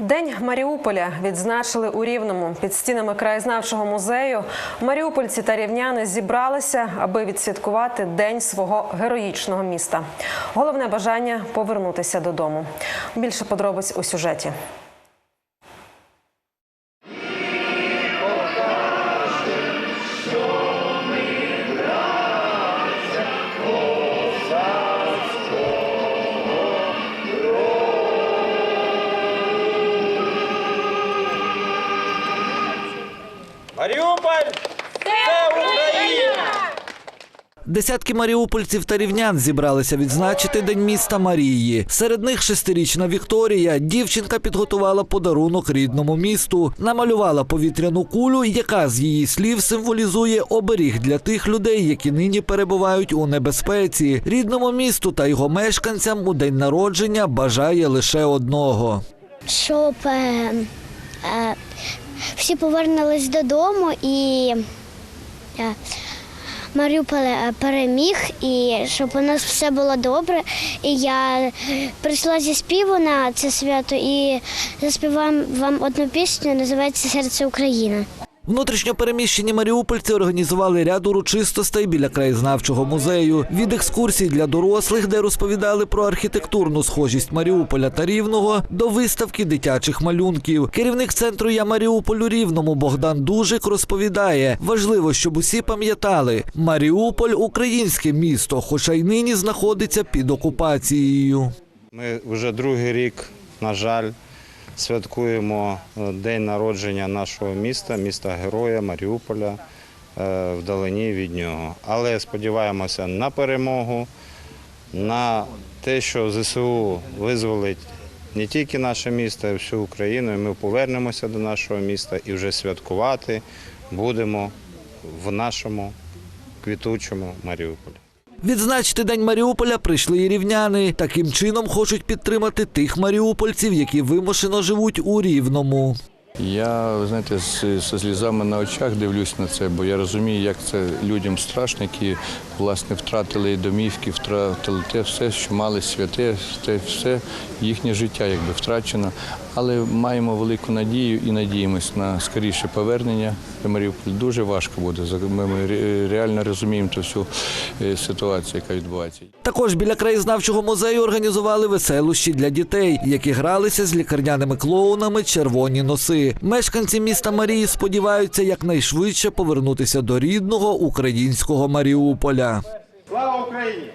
День Маріуполя відзначили у Рівному під стінами краєзнавчого музею. Маріупольці та рівняни зібралися, аби відсвяткувати день свого героїчного міста. Головне бажання повернутися додому. Більше подробиць у сюжеті. Маріуполь це Україна! Десятки маріупольців та рівнян зібралися відзначити День міста Марії. Серед них шестирічна Вікторія. Дівчинка підготувала подарунок рідному місту, намалювала повітряну кулю, яка з її слів символізує оберіг для тих людей, які нині перебувають у небезпеці. Рідному місту та його мешканцям у день народження бажає лише одного. щоб е, всі повернулись додому і е, Маріуполь е, переміг, і щоб у нас все було добре. І я прийшла зі співу на це свято і заспіваю вам одну пісню, називається Серце України. Внутрішньо переміщені маріупольці організували ряд урочистостей біля краєзнавчого музею. Від екскурсій для дорослих, де розповідали про архітектурну схожість Маріуполя та Рівного, до виставки дитячих малюнків. Керівник центру Я Маріуполь у Рівному Богдан Дужик розповідає: важливо, щоб усі пам'ятали, Маріуполь українське місто, хоча й нині знаходиться під окупацією. Ми вже другий рік, на жаль, святкуємо е, день народження нашого міста, міста Героя Маріуполя е, вдалині від нього. Але сподіваємося на перемогу, на те, що ЗСУ визволить не тільки наше місто, а й всю Україну. І ми повернемося до нашого міста і вже святкувати будемо в нашому квітучому Маріуполі. Відзначити День Маріуполя прийшли і рівняни. Таким чином хочуть підтримати тих маріупольців, які вимушено живуть у Рівному. Я, ви знаєте, з, слізами на очах дивлюсь на це, бо я розумію, як це людям страшно, які власне втратили домівки, втратили те все, що мали святе, те все їхнє життя якби втрачено. Але маємо велику надію і надіємось на скоріше повернення до Маріуполя. Дуже важко буде. Ми, ми реально розуміємо ту всю е, ситуацію, яка відбувається. Також біля краєзнавчого музею організували веселощі для дітей, які гралися з лікарняними клоунами червоні носи. Мешканці міста Марії сподіваються якнайшвидше повернутися до рідного українського Маріуполя. Слава Україні!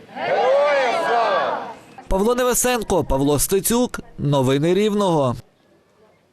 Павло Невесенко, Павло Стецюк. Новини Рівного.